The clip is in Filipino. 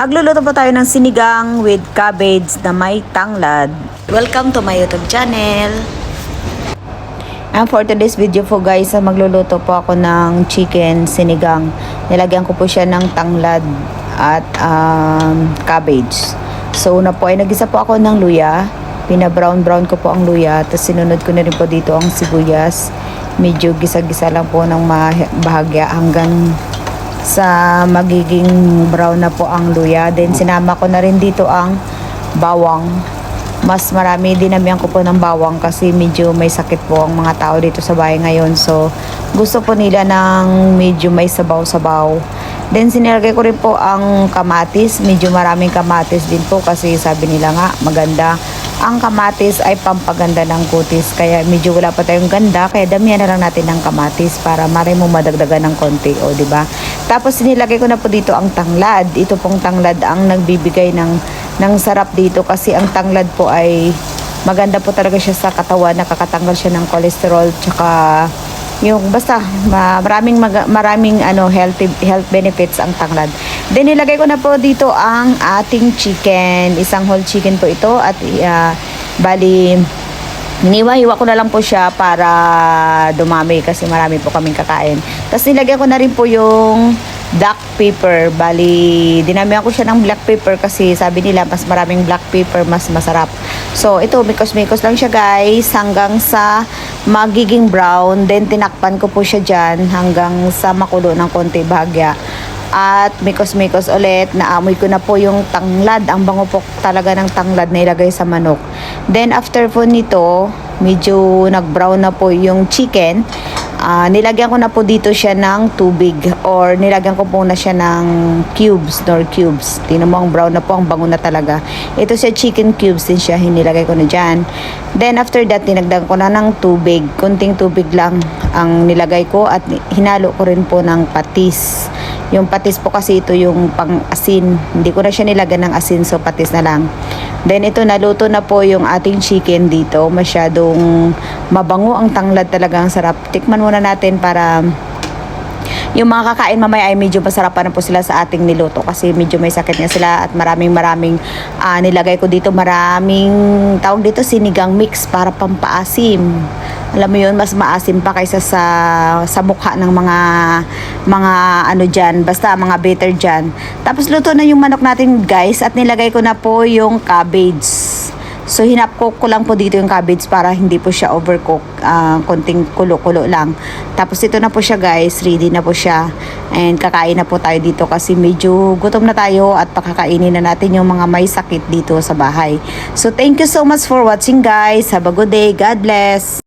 Magluluto po tayo ng sinigang with cabbage na may tanglad. Welcome to my YouTube channel. And for today's video po guys, ah, magluluto po ako ng chicken sinigang. Nilagyan ko po siya ng tanglad at um, cabbage. So una po ay nagisa po ako ng luya. Pina-brown-brown ko po ang luya. Tapos sinunod ko na rin po dito ang sibuyas. Medyo gisa-gisa lang po ng bahagya hanggang sa magiging brown na po ang luya. Then sinama ko na rin dito ang bawang. Mas marami dinamihan ko po ng bawang kasi medyo may sakit po ang mga tao dito sa bahay ngayon. So gusto po nila ng medyo may sabaw-sabaw. Then sinilagay ko rin po ang kamatis. Medyo maraming kamatis din po kasi sabi nila nga maganda. Ang kamatis ay pampaganda ng kutis. Kaya medyo wala pa tayong ganda. Kaya damihan na lang natin ng kamatis para maray mo madagdagan ng konti. O, ba? Tapos sinilagay ko na po dito ang tanglad. Ito pong tanglad ang nagbibigay ng, ng sarap dito kasi ang tanglad po ay maganda po talaga siya sa katawan. Nakakatanggal siya ng cholesterol. Tsaka yung basta ma- maraming maraming ano healthy health benefits ang tanglad. Then nilagay ko na po dito ang ating chicken, isang whole chicken po ito at uh, bali Hiniwa-hiwa ko na lang po siya para dumami kasi marami po kaming kakain. Tapos nilagyan ko na rin po yung black pepper. Bali, dinamihan ko siya ng black pepper kasi sabi nila mas maraming black pepper mas masarap. So, ito, mikos-mikos lang siya guys hanggang sa magiging brown. Then, tinakpan ko po siya dyan hanggang sa makulo ng konti bahagya. At mikos-mikos ulit, naamoy ko na po yung tanglad. Ang bango po talaga ng tanglad na ilagay sa manok. Then after po nito, medyo nag-brown na po yung chicken. Ah, nilagyan ko na po dito siya ng tubig or nilagyan ko po na siya ng cubes nor cubes. Tingnan mo ang brown na po, ang bango na talaga. Ito siya chicken cubes din siya, hinilagay ko na dyan. Then after that, tinagdagan ko na ng tubig. Kunting tubig lang ang nilagay ko at hinalo ko rin po ng patis. Yung patis po kasi ito yung pang-asin. Hindi ko na siya nilagyan ng asin so patis na lang. Then ito naluto na po yung ating chicken dito. Masyadong mabango ang tanglad talaga ang sarap. Tikman muna natin para yung mga kakain mamaya ay medyo masarapan na po sila sa ating niluto kasi medyo may sakit nga sila at maraming maraming ah, nilagay ko dito. Maraming tawag dito sinigang mix para pampaasim. Alam mo yun mas maasim pa kaysa sa sa mukha ng mga mga ano dyan basta mga bitter dyan. Tapos luto na yung manok natin guys at nilagay ko na po yung cabbage So hinapcook ko lang po dito yung cabbage para hindi po siya overcook, ah, konting kulo-kulo lang. Tapos ito na po siya guys, ready na po siya. And kakain na po tayo dito kasi medyo gutom na tayo at pakakainin na natin yung mga may sakit dito sa bahay. So thank you so much for watching guys. Have a good day. God bless.